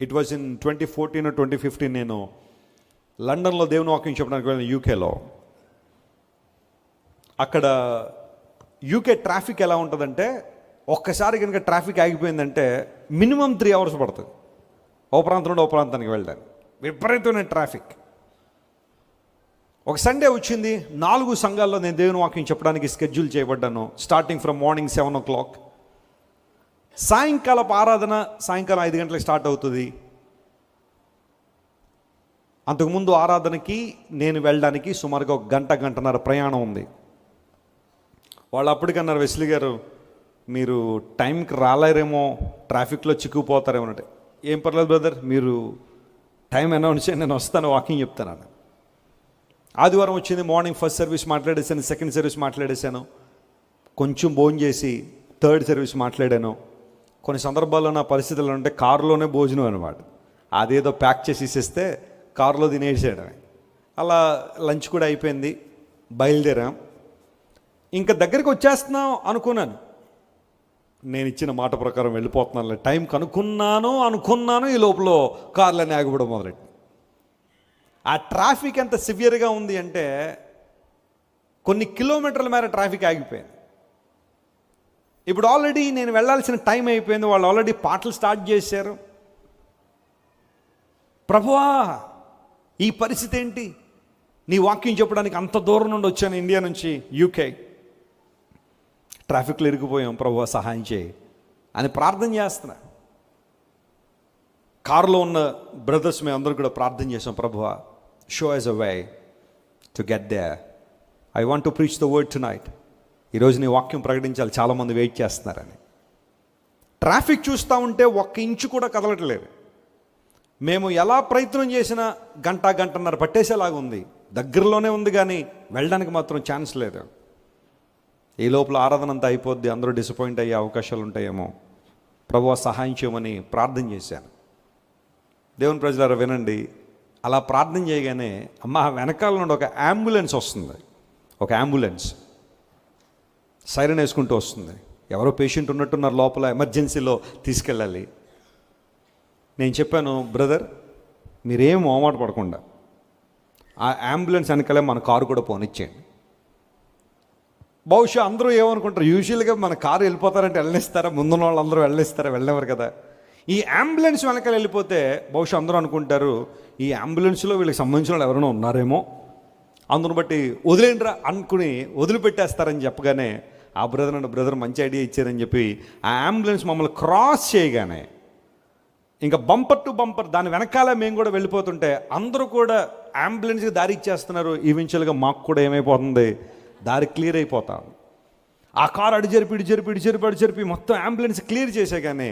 It was in twenty fourteen twenty fifteen నేను లండన్లో దేవుని వాక్యం చెప్పడానికి వెళ్ళిన యూకేలో అక్కడ యూకే ట్రాఫిక్ ఎలా ఉంటుందంటే ఒక్కసారి కనుక ట్రాఫిక్ ఆగిపోయిందంటే మినిమం త్రీ అవర్స్ పడుతుంది. ఓ ప్రాంతం నుండి ఓ ప్రాంతానికి వెళ్ళడానికి. విపరీతమైన ట్రాఫిక్ ఒక సండే వచ్చింది నాలుగు సంఘాల్లో నేను దేవుని వాక్యం చెప్పడానికి schedule చేయబడ్డాను starting from morning seven o'clock సాయంకాలపు ఆరాధన సాయంకాలం ఐదు గంటలకు స్టార్ట్ అవుతుంది. అంతకుముందు ఆరాధనకి నేను వెళ్ళడానికి సుమారుగా ఒక గంట గంటన్నర ప్రయాణం ఉంది. వాళ్ళు అప్పటికన్నారు వెస్లి గారు మీరు టైంకి రాలేరేమో ట్రాఫిక్లో చిక్కుపోతారేమో అంటే ఏం పర్లేదు బ్రదర్ మీరు టైం అనౌన్స్ చేయండి నేను వస్తాను వాకింగ్ చెప్తాను ఆదివారం వచ్చింది మార్నింగ్ ఫస్ట్ సర్వీస్ మాట్లాడేశాను సెకండ్ సర్వీస్ మాట్లాడేశాను. కొంచెం భోజనం చేసి థర్డ్ సర్వీస్ మాట్లాడాను. కొన్ని సందర్భాల్లో నా పరిస్థితులు అంటే కారులోనే భోజనం అనమాట అదేదో ప్యాక్ చేసి ఇస్తే కారులో తినేసేయడమే. అలా లంచ్ కూడా అయిపోయింది బయలుదేరాం. ఇంకా దగ్గరికి వచ్చేస్తున్నాం అనుకున్నాను. నేను ఇచ్చిన మాట ప్రకారం వెళ్ళిపోతున్నాను టైం కనుక్కున్నాను అనుకున్నాను ఈ లోపల కార్లని ఆగిపోవడం మొదలెట్టి ఆ ట్రాఫిక్ ఎంత సివియర్గా ఉంది అంటే కొన్ని కిలోమీటర్ల మేర ట్రాఫిక్ ఆగిపోయింది. ఇప్పుడు ఆల్రెడీ నేను వెళ్ళాల్సిన టైం అయిపోయింది వాళ్ళు ఆల్రెడీ పాటలు స్టార్ట్ చేశారు. ప్రభువా ఈ పరిస్థితి ఏంటి? నీ వాక్యం చెప్పడానికి అంత దూరం నుండి వచ్చాను ఇండియా నుంచి యూకే ట్రాఫిక్లో ఇరిగిపోయాం ప్రభు సహాయం చేయి అని ప్రార్థన చేస్తున్నా. కారులో ఉన్న బ్రదర్స్ మేము అందరూ కూడా ప్రార్థన చేసాం ప్రభువా show as a way to get there I want to preach the word tonight ఈరోజు నీ వాక్యం ప్రకటించాలి. చాలామంది వెయిట్ చేస్తున్నారని. ట్రాఫిక్ చూస్తూ ఉంటే ఒక్క ఇంచు కూడా కదలట్లేదు. మేము ఎలా ప్రయత్నం చేసినా గంట గంటన్నర పట్టేసేలాగా ఉంది. దగ్గరలోనే ఉంది కానీ వెళ్ళడానికి మాత్రం ఛాన్స్ లేదు. ఈ లోపల ఆరాధన అంతా అయిపోద్ది. అందరూ డిసప్పాయింట్ అయ్యే అవకాశాలు ఉంటాయేమో. ప్రభు సహాయం చేయమని ప్రార్థన చేశాను. దేవుని ప్రజలారా వినండి. అలా ప్రార్థన చేయగానే అమ్మ వెనకాల నుండి ఒక అంబులెన్స్ వస్తుంది. ఒక అంబులెన్స్. సైరన్ వేసుకుంటూ వస్తుంది. ఎవరో పేషెంట్ ఉన్నట్టున్నారు లోపల ఎమర్జెన్సీలో తీసుకెళ్ళాలి. నేను చెప్పాను బ్రదర్ మీరేం మొహమాట పడకుండా ఆ అంబులెన్స్ వెనకాలే మన కారు కూడా పోనిచ్చేయండి. బహుశా అందరూ ఏమనుకుంటారు యూజువల్గా మన కారు వెళ్ళిపోతారంటే వెళ్ళనిస్తారా? ముందున్న వాళ్ళందరూ వెళ్ళనిస్తారా? వెళ్ళేవారు కదా. ఈ అంబులెన్స్ వెనకాల వెళ్ళిపోతే బహుశా అందరూ అనుకుంటారు ఈ అంబులెన్స్లో వీళ్ళకి సంబంధించిన వాళ్ళు ఎవరైనా ఉన్నారేమో? అందును బట్టి వదిలేండ్రా అనుకుని వదిలిపెట్టేస్తారని చెప్పగానే ఆ బ్రదర్ అంటే బ్రదర్ మంచి ఐడియా ఇచ్చారని చెప్పి ఆ అంబులెన్స్ మమ్మల్ని క్రాస్ చేయగానే ఇంకా బంపర్ టు బంపర్ దాని వెనకాల మేము కూడా వెళ్ళిపోతుంటే అందరూ కూడా అంబులెన్స్కి దారి ఇచ్చేస్తున్నారు. ఈవెన్చువల్గా మాకు కూడా ఏమైపోతుంది? దారి క్లియర్ అయిపోతాం ఆ కారు అడి జరిపి ఇడి జరిపి ఇడి జరిపి అడి జరిపి మొత్తం అంబులెన్స్ క్లియర్ చేసే కానీ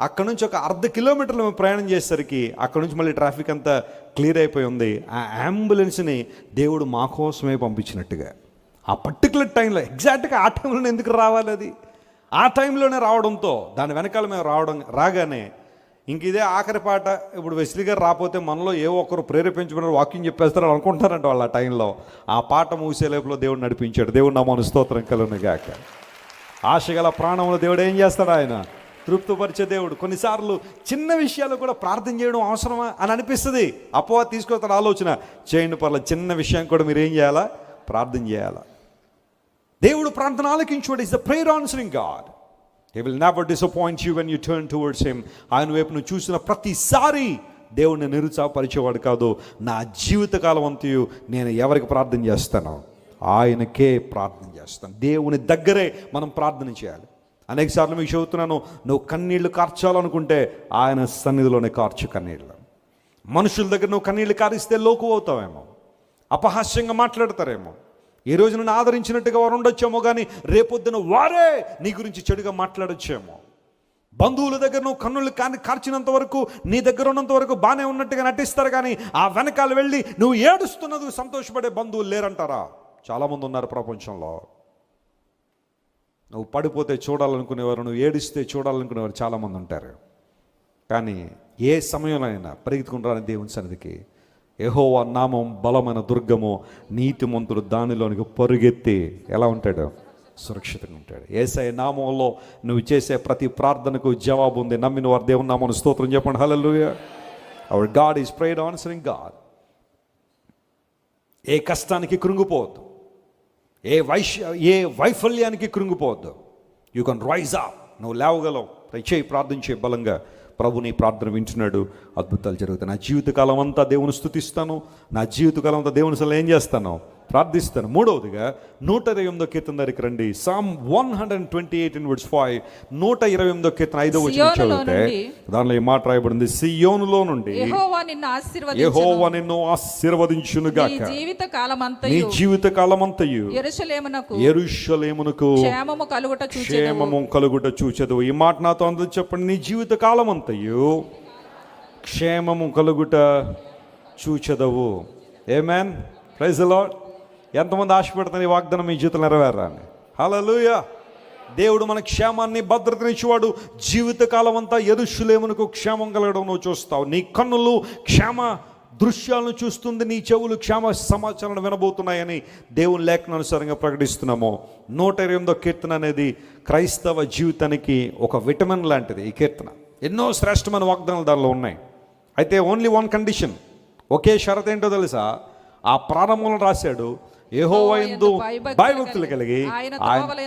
అక్కడ నుంచి ఒక అర్ధ కిలోమీటర్లు మేము ప్రయాణం చేసేసరికి అక్కడ నుంచి మళ్ళీ ట్రాఫిక్ అంతా క్లియర్ అయిపోయి ఉంది. ఆ అంబులెన్స్ని దేవుడు మా కోసమే పంపించినట్టుగా. ఆ పర్టికులర్ టైంలో ఎగ్జాక్ట్గా ఆ టైంలో ఎందుకు రావాలి అది? ఆ టైంలోనే రావడంతో దాని వెనకాల మేము రావడం రాగానే ఇంక ఇదే ఆఖరి పాట ఇప్పుడు వెస్లీ గారు రాకపోతే మనలో ఏ ఒక్కరు ప్రేరేపించుకున్నారు వాకింగ్ చెప్పేస్తారు అనుకుంటారంట వాళ్ళు ఆ టైంలో ఆ పాట మూసే లేపులో దేవుడు నడిపించాడు. దేవుడు నమ్మను స్తోత్రం కలను గాక ఆశగల ప్రాణంలో దేవుడు ఏం చేస్తాడు ఆయన? తృప్తిపరిచే దేవుడు. కొన్నిసార్లు చిన్న విషయాలు కూడా ప్రార్థన చేయడం అవసరమా అని అనిపిస్తుంది. అపోవా తీసుకొస్తాడు ఆలోచన. చేయండి పర్లేదు చిన్న విషయం కూడా మీరు ఏం చేయాలా? ప్రార్థన చేయాలా. దేవుడు ప్రార్థన ఆలకించువాడు. Is the prayer answering God he will never disappoint you when you turn towards him ఆయన వైపు నువ్వు చూసిన ప్రతిసారి దేవుడిని నిరుత్సాహపరిచేవాడు కాదు. నా జీవితకాలం అంతయు నేను ఎవరికి ప్రార్థన చేస్తాను? ఆయనకే ప్రార్థన చేస్తాను. దేవుని దగ్గరే మనం ప్రార్థన చేయాలి. అనేక సార్లు మీకు చెబుతున్నాను నువ్వు కన్నీళ్ళు కార్చాలనుకుంటే ఆయన సన్నిధిలోనే కార్చు కన్నీళ్ళు మనుషుల దగ్గర నువ్వు కన్నీళ్ళు కారిస్తే లోకు అవుతావేమో అపహాస్యంగా మాట్లాడతారేమో. ఈ రోజు నన్ను ఆదరించినట్టుగా వారు ఉండొచ్చేమో కానీ రేపొద్దున వారే నీ గురించి చెడుగా మాట్లాడొచ్చేమో. బంధువుల దగ్గర నువ్వు కన్నులు కాని కార్చినంత వరకు నీ దగ్గర ఉన్నంత వరకు బాగానే ఉన్నట్టుగా నటిస్తారు కానీ ఆ వెనకాల వెళ్ళి నువ్వు ఏడుస్తున్నది సంతోషపడే బంధువులు లేరంటారా? చాలామంది ఉన్నారు ప్రపంచంలో. నువ్వు పడిపోతే చూడాలనుకునేవారు నువ్వు ఏడిస్తే చూడాలనుకునేవారు చాలామంది ఉంటారు. కానీ ఏ సమయంలో అయినా పరిగెత్తుకుంటారని దేవుని సన్నిధికి యహోవా నామం బలమైన దుర్గము నీతిమంతుడు దానిలోనికి పరుగెత్తి ఎలా ఉంటాడు? సురక్షితంగా ఉంటాడు. ఏసఐ నామంలో నువ్వు చేసే ప్రతి ప్రార్థనకు జవాబు ఉంది. నమ్మిన వారు దేవుని నామను స్తోత్రం చెప్పండి. Hallelujah our God is prayer answering God ఏ కష్టానికి కృంగిపోవద్దు. ఏ వైశ్య ఏ వైఫల్యానికి కృంగిపోవద్దు. యూ కెన్ రైజ్ అప్ నువ్వు లేవగలవు. చేయి ప్రార్థించే బలంగా ప్రభు నీ ప్రార్థన వింటున్నాడు. అద్భుతాలు జరుగుతాయి. నా జీవితకాలం అంతా దేవుని స్థుతిస్తాను. నా జీవితకాలం అంతా దేవుని అసలు ఏం చేస్తాను? ప్రార్థిస్తాను. మూడవదిగా నూట ఇరవై ఎనిమిదో కీర్తన దగ్గరికి రండి. Psalm one hundred twenty eight in words five నూట ఇరవై ఎనిమిదో కీర్తన ఐదో వచ్చిన చదివితే దానిలో ఈ మాట రాయబడింది. సియోనులో నుండి యెహోవా నిన్ను ఆశీర్వదించును. నీ గాక. జీవిత నీ కాలమంతయు జీవిత కాలమంతయు. యెరూషలేమునకు క్షేమము కలుగుట చూచెదవు. క్షేమము కలుగుట చూచదు ఈ మాట నాతో అందరూ చెప్పండి. నీ జీవిత కాలమంతయు. క్షేమము కలుగుట చూచదవు. ఏమేన్ ప్రైజ్ లాడ్ ఎంతమంది ఆశపడుతుంది ఈ వాగ్దానం మీ జీవితం నెరవేరాలని? హల్లెలూయా దేవుడు మన క్షేమాన్ని భద్రతనిచ్చేవాడు జీవితకాలం అంతా ఎరుషులేమునకు క్షేమం కలగడం నువ్వు చూస్తావు. నీ కన్నులు క్షేమ దృశ్యాలను చూస్తుంది నీ చెవులు క్షేమ సమాచారాలు వినబోతున్నాయని దేవుని లేఖనానుసారంగా ప్రకటిస్తున్నాము. నూట ఇరవై ఎనిమిదో కీర్తన అనేది క్రైస్తవ జీవితానికి ఒక విటమిన్ లాంటిది ఈ కీర్తన. ఎన్నో శ్రేష్టమైన వాగ్దానాలు దానిలో ఉన్నాయి. అయితే ఓన్లీ వన్ కండిషన్ ఒకే షరత్ ఏంటో తెలుసా? ఆ ప్రారంభంలో రాశాడు ఏహోవా యందు భయభక్తులు కలిగి ఆయన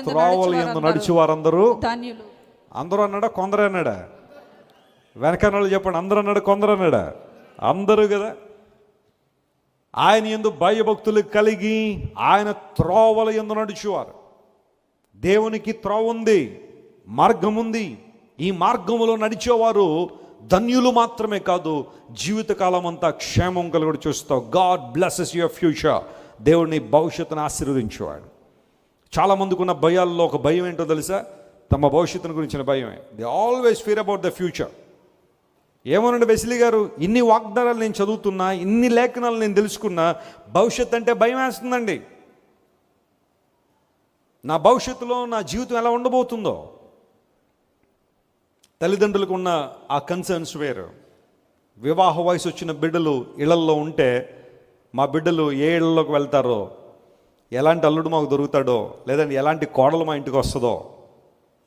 త్రోవల యందు నడిచి వారందరూ అందరూ అన్నాడా? కొందరు అన్నాడా? వెనకన్నాళ్ళు చెప్పండి. అందరూ అన్నాడు? కొందరు అన్నాడా? అందరూ కదా. ఆయన ఎందు భయభక్తులు కలిగి ఆయన త్రోవల ఎందు నడిచేవారు. దేవునికి త్రోవ ఉంది మార్గం ఉంది. ఈ మార్గములో నడిచేవారు ధన్యులు మాత్రమే కాదు జీవితకాలం అంతా క్షేమం కలుగుడు చూస్తావు. God blesses your future. దేవుడిని భవిష్యత్తును ఆశీర్వదించేవాడు. చాలామందికి ఉన్న భయాల్లో ఒక భయం ఏంటో తెలుసా? తమ భవిష్యత్తును గురించిన భయమే. They always fear about the future ఏమోనండి వెసిలి గారు? ఇన్ని వాగ్దానాలు నేను చదువుతున్నా ఇన్ని లేఖనాలు నేను తెలుసుకున్నా భవిష్యత్ అంటే భయం వేస్తుందండి. నా భవిష్యత్తులో నా జీవితం ఎలా ఉండబోతుందో? తల్లిదండ్రులకు ఉన్న ఆ కన్సర్న్స్ వేరు. వివాహ వయసు వచ్చిన బిడ్డలు ఇళ్ళల్లో ఉంటే మా బిడ్డలు ఏ ఇళ్ళలోకి వెళ్తారో ఎలాంటి అల్లుడు మాకు దొరుకుతాడో లేదంటే ఎలాంటి కోడలు మా ఇంటికి వస్తుందో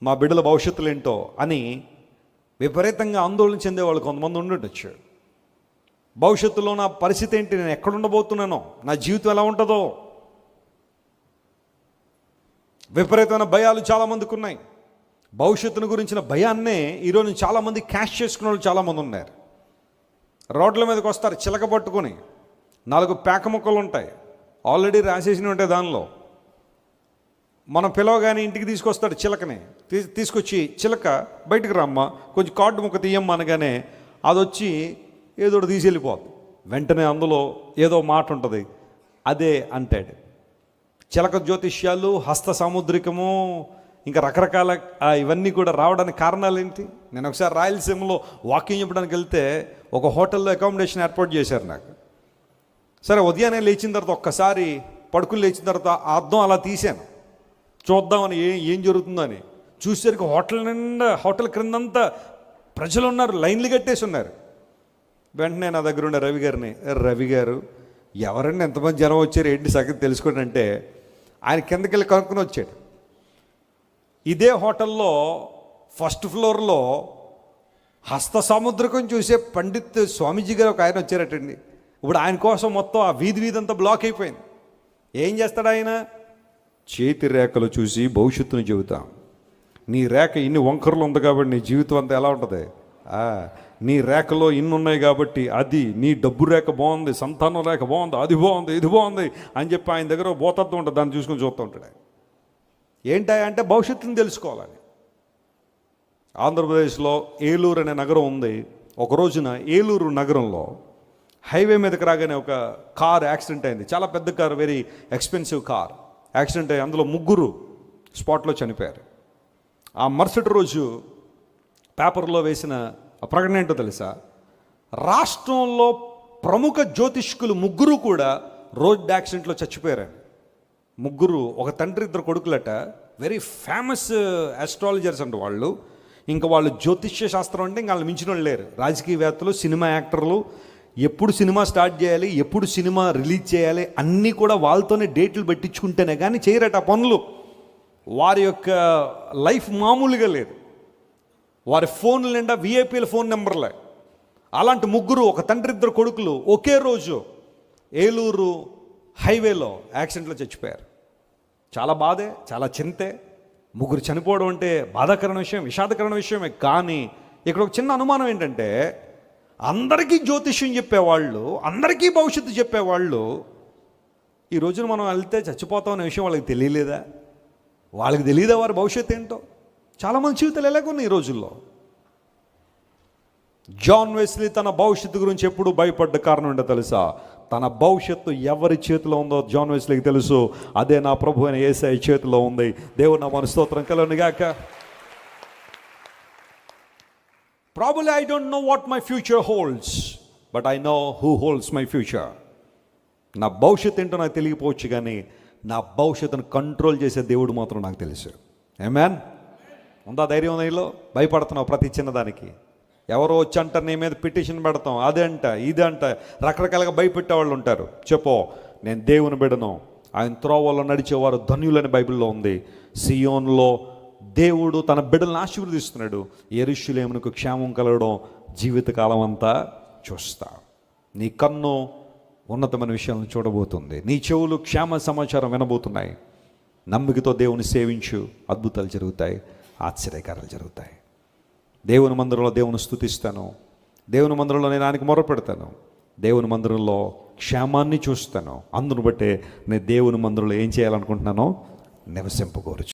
మా బిడ్డల భవిష్యత్తులు ఏంటో అని విపరీతంగా ఆందోళన చెందే వాళ్ళు కొంతమంది ఉండొచ్చు. భవిష్యత్తులో నా పరిస్థితి ఏంటి? నేను ఎక్కడ ఉండబోతున్నానో? నా జీవితం ఎలా ఉంటుందో? విపరీతమైన భయాలు చాలామందికి ఉన్నాయి. భవిష్యత్తును గురించిన భయాన్నే ఈరోజు చాలామంది క్యాష్ చేసుకున్న వాళ్ళు చాలామంది ఉన్నారు. రోడ్ల మీదకి వస్తారు చిలక పట్టుకొని. నాలుగు పేక ముక్కలు ఉంటాయి ఆల్రెడీ రాసేసినవి ఉంటాయి దానిలో. మనం పిలవగానే ఇంటికి తీసుకొస్తాడు చిలకని. తీ తీసుకొచ్చి చిలక బయటకు రమ్మ కొంచెం కార్డు ముక్క తీయమ్మ అనగానే అది వచ్చి ఏదో ఒకటి తీసి వెంటనే అందులో ఏదో మాట ఉంటుంది. అదే అంటాడు. చిలక జ్యోతిష్యాలు హస్త సాముద్రికము ఇంకా రకరకాల ఇవన్నీ కూడా రావడానికి కారణాలు ఏంటి నేను ఒకసారి రాయలసీమలో వాకింగ్ చెప్పడానికి వెళ్తే ఒక హోటల్లో అకామిడేషన్ ఏర్పాటు చేశారు నాకు. సరే ఉదయాన్నే లేచిన తర్వాత ఒక్కసారి పడుకుని లేచిన తర్వాత అద్దం అలా తీశాను. చూద్దామని ఏం ఏం జరుగుతుందని. చూసేసరికి హోటల్ నిండా హోటల్ క్రిందంతా ప్రజలు ఉన్నారు లైన్లు కట్టేసి ఉన్నారు. వెంటనే నా దగ్గర ఉండే రవి గారిని రవి గారు ఎవరండి ఎంతమంది జనం వచ్చారు? ఏంటి సంగతి తెలుసుకోండి అంటే ఆయన కిందకి వెళ్ళి కనుక్కొని వచ్చాడు. ఇదే హోటల్లో ఫస్ట్ ఫ్లోర్లో హస్త సముద్రకం చూసే పండిత్ స్వామీజీ గారు ఒక ఆయన వచ్చారటండి. ఇప్పుడు ఆయన కోసం మొత్తం ఆ వీధి వీధి అంతా బ్లాక్ అయిపోయింది. ఏం చేస్తాడు ఆయన? చేతి రేఖలు చూసి భవిష్యత్తును చెబుతాం. నీ రేఖ ఇన్ని వంకరలు ఉంది కాబట్టి నీ జీవితం అంతా ఎలా ఉంటుంది? ఆ, నీ రేఖలో ఇన్ని ఉన్నాయి కాబట్టి అది నీ డబ్బు రేఖ బాగుంది సంతానం రేఖ బాగుంది అది బాగుంది ఇది బాగుంది అని చెప్పి ఆయన దగ్గర పోతత్వం ఉంటుంది. దాన్ని చూసుకొని చూస్తూ ఉంటాడు ఏంటా అంటే భవిష్యత్తుని తెలుసుకోవాలని. ఆంధ్రప్రదేశ్లో ఏలూరు అనే నగరం ఉంది. ఒక రోజున ఏలూరు నగరంలో హైవే మీదకి రాగానే ఒక కార్ యాక్సిడెంట్ అయింది. చాలా పెద్ద car very expensive car. Accident అయ్యి అందులో ముగ్గురు స్పాట్లో చనిపోయారు. ఆ మరుసటి రోజు పేపర్లో వేసిన ప్రకటన ఏంటో తెలుసా? రాష్ట్రంలో ప్రముఖ జ్యోతిష్కులు ముగ్గురు కూడా రోడ్ యాక్సిడెంట్లో చచ్చిపోయారు ముగ్గురు ఒక తండ్రి ఇద్దరు కొడుకులట వెరీ ఫేమస్ ఆస్ట్రాలజర్స్ అంట వాళ్ళు. ఇంకా వాళ్ళు జ్యోతిష్య శాస్త్రం అంటే ఇంకా వాళ్ళు మించిన వాళ్ళు లేరు. రాజకీయవేత్తలు సినిమా యాక్టర్లు ఎప్పుడు సినిమా స్టార్ట్ చేయాలి ఎప్పుడు సినిమా రిలీజ్ చేయాలి అన్నీ కూడా వాళ్ళతోనే డేట్లు పెట్టించుకుంటేనే కానీ చేయరట పనులు. వారి యొక్క లైఫ్ మామూలుగా లేదు. వారి ఫోన్లు నిండా విఐపీల ఫోన్ నెంబర్లే. అలాంటి ముగ్గురు ఒక తండ్రి ఇద్దరు కొడుకులు ఒకే రోజు ఏలూరు హైవేలో యాక్సిడెంట్లో చచ్చిపోయారు. చాలా బాధే చాలా చింతే. ముగ్గురు చనిపోవడం అంటే బాధాకరమైన విషయం విషాదకరమైన విషయమే. కానీ ఇక్కడ ఒక చిన్న అనుమానం ఏంటంటే అందరికీ జ్యోతిష్యం చెప్పేవాళ్ళు అందరికీ భవిష్యత్తు చెప్పేవాళ్ళు ఈ రోజున మనం వెళ్తే చచ్చిపోతాం అనే విషయం వాళ్ళకి తెలియలేదా? వాళ్ళకి తెలియదా వారి భవిష్యత్తు ఏంటో? చాలామంది జీవితాలు ఎలాగున్నాయి ఈ రోజుల్లో? జాన్ వెస్లీ తన భవిష్యత్తు గురించి ఎప్పుడు భయపడ్డ కారణం ఏంటో తెలుసా? తన భవిష్యత్తు ఎవరి చేతిలో ఉందో జాన్ వెస్లీకి తెలుసు. అదే నా ప్రభు అయిన ఏసఐ చేతిలో ఉంది. దేవుడు నా మన స్తోత్రం. కలను గాక probably I don't know what my future holds but I know who holds my future నా భవిష్యత్తు ఏంటో నాకు తెలియకపోవచ్చు కానీ నా భవిష్యత్తును కంట్రోల్ చేసే దేవుడు మాత్రం నాకు తెలుసు. ఏమాన్ ఉందా ధైర్యం నీలో? భయపడుతున్నావు ప్రతి చిన్నదానికి. ఎవరో వచ్చి అంటారు నీ మీద పిటిషన్ పెడతాం అదంట ఇదంట రకరకాలుగా భయపెట్టే వాళ్ళు ఉంటారు. చెప్పో నేను దేవుని బిడను ఆయన త్రోవల్లో నడిచేవారు ధన్యులని బైబిల్లో ఉంది. సియోన్లో దేవుడు తన బిడ్డలను ఆశీర్వదిస్తున్నాడు. ఎరుషులేమునకు క్షేమం కలగడం జీవితకాలం అంతా చూస్తా. నీ కన్ను ఉన్నతమైన విషయాలను చూడబోతుంది. నీ చెవులు క్షేమ సమాచారం వినబోతున్నాయి. నమ్మికతో దేవుని సేవించు. అద్భుతాలు జరుగుతాయి. ఆశ్చర్యకారాలు జరుగుతాయి. దేవుని మందిరంలో దేవుని స్థుతిస్తాను. దేవుని మందిరంలో నేను ఆయనకు మొరపెడతాను. దేవుని మందిరంలో క్షేమాన్ని చూస్తాను. అందును బట్టే నేను దేవుని మందిరంలో ఏం చేయాలనుకుంటున్నానో నివసింపకూరచు